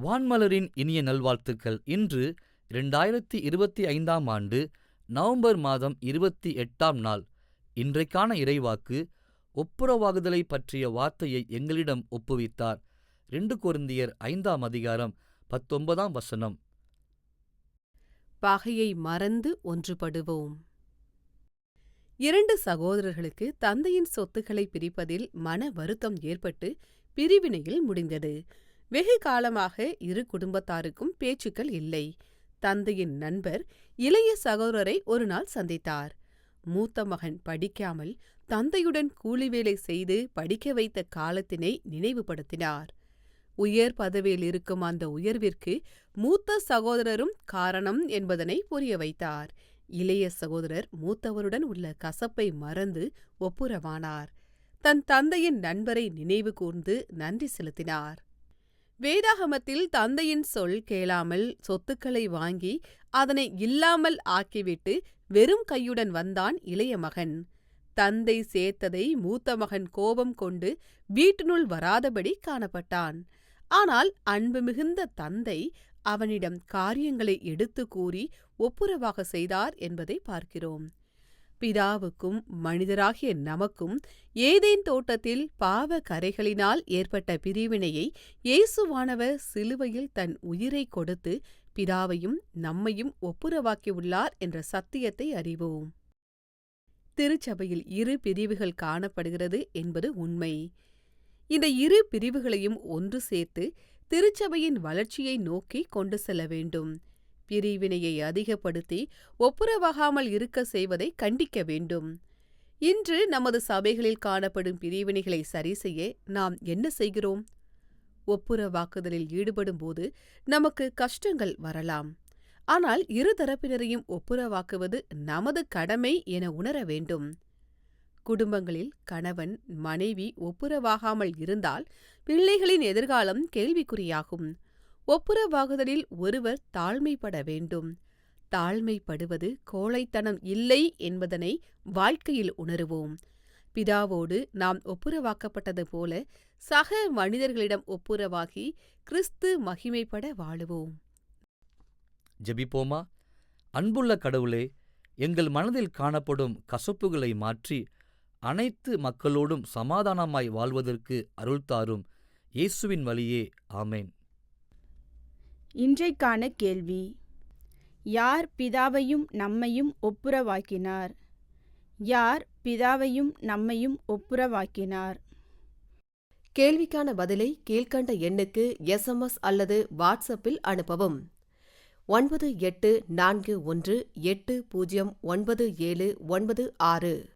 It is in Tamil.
வான்மலரின் இனிய நல்வாழ்த்துக்கள். இன்று இரண்டாயிரத்தி இருபத்தி ஐந்தாம் ஆண்டு நவம்பர் மாதம் இருபத்தி எட்டாம் நாள். இன்றைக்கான இறைவாக்கு ஒப்புரவாகுதலை பற்றிய வார்த்தையை எங்களிடம் ஒப்புவித்தார். ரெண்டு குருந்தியர் ஐந்தாம் அதிகாரம் பத்தொன்பதாம் வசனம். பகையை மறந்து ஒன்றுபடுவோம். இரண்டு சகோதரர்களுக்கு தந்தையின் சொத்துக்களை பிரிப்பதில் மன வருத்தம் ஏற்பட்டு பிரிவினையில் முடிந்தது. வெகு காலமாக இரு குடும்பத்தாருக்கும் பேச்சுக்கள் இல்லை. தந்தையின் நண்பர் இளைய சகோதரரை ஒரு நாள் சந்தித்தார். மூத்த மகன் படிக்காமல் தந்தையுடன் கூலி வேலை செய்து படிக்க வைத்த காலத்தினை நினைவுபடுத்தினார். உயர் பதவியில் இருக்கும் அந்த உயர்விற்கு மூத்த சகோதரரும் காரணம் என்பதனை புரிய வைத்தார். இளைய சகோதரர் மூத்தவருடன் உள்ள கசப்பை மறந்து ஒப்புரவானார். தன் தந்தையின் நண்பரை நினைவு கூர்ந்து நன்றி செலுத்தினார். வேதாகமத்தில் தந்தையின் சொல் கேளாமல் சொத்துக்களை வாங்கி அதனை இல்லாமல் ஆக்கிவிட்டு வெறும் கையுடன் வந்தான் இளைய மகன். தந்தை சேர்த்ததை மூத்த மகன் கோபம் கொண்டு வீட்டினுள் வராதபடி காணப்பட்டான். ஆனால் அன்பு மிகுந்த தந்தை அவனிடம் காரியங்களை எடுத்து கூறி ஒப்புரவாக செய்தார் என்பதை பார்க்கிறோம். பிதாவுக்கும் மனிதராகிய நமக்கும் ஏதேன் தோட்டத்தில் பாவ கரைகளினால் ஏற்பட்ட பிரிவினையை இயேசுவானவர் சிலுவையில் தன் உயிரை கொடுத்து பிதாவையும் நம்மையும் ஒப்புரவாக்கியுள்ளார் என்ற சத்தியத்தை அறிவோம். திருச்சபையில் இரு பிரிவுகள் காணப்படுகிறது என்பது உண்மை. இந்த இரு பிரிவுகளையும் ஒன்று சேர்த்து திருச்சபையின் வளர்ச்சியை நோக்கி கொண்டு செல்ல வேண்டும். பிரிவினையை அதிகப்படுத்தி ஒப்புரவாகாமல் இருக்க செய்வதை கண்டிக்க வேண்டும். இன்று நமது சபைகளில் காணப்படும் பிரிவினைகளை சரிசெய்ய நாம் என்ன செய்கிறோம்? ஒப்புரவாக்குதலில் ஈடுபடும் போது நமக்கு கஷ்டங்கள் வரலாம். ஆனால் இரு தரப்பினரையும் ஒப்புரவாக்குவது நமது கடமை என உணர வேண்டும். குடும்பங்களில் கணவன் மனைவி ஒப்புரவாகாமல் இருந்தால் பிள்ளைகளின் எதிர்காலம் கேள்விக்குறியாகும். ஒப்புரவாகுதலில் ஒருவர் தாழ்மைப்பட வேண்டும். தாழ்மைப்படுவது கோழைத்தனம் இல்லை என்பதனை வாழ்க்கையில் உணருவோம். பிதாவோடு நாம் ஒப்புரவாக்கப்பட்டது போல சக மனிதர்களிடம் ஒப்புரவாகி கிறிஸ்து மகிமைப்பட வாழுவோம். ஜெபிப்போமா? அன்புள்ள கடவுளே எங்கள் மனதில் காணப்படும் கசப்புகளை மாற்றி அனைத்து மக்களோடும் சமாதானமாய் வாழ்வதற்கு அருள்தாரும் இயேசுவின் வழியே ஆமேன். இன்றைக்கான கேள்வி. யார் பிதாவையும் நம்மையும் ஒப்புரவாக்கினார்? யார் பிதாவையும் நம்மையும் ஒப்புரவாக்கினார்? கேள்விக்கான பதிலை கீழ்க்கண்ட எண்ணுக்கு எஸ்எம்எஸ் அல்லது வாட்ஸ்அப்பில் அனுப்பவும். ஒன்பது எட்டு நான்கு ஒன்று எட்டு பூஜ்ஜியம் ஒன்பது ஏழு ஒன்பது ஆறு.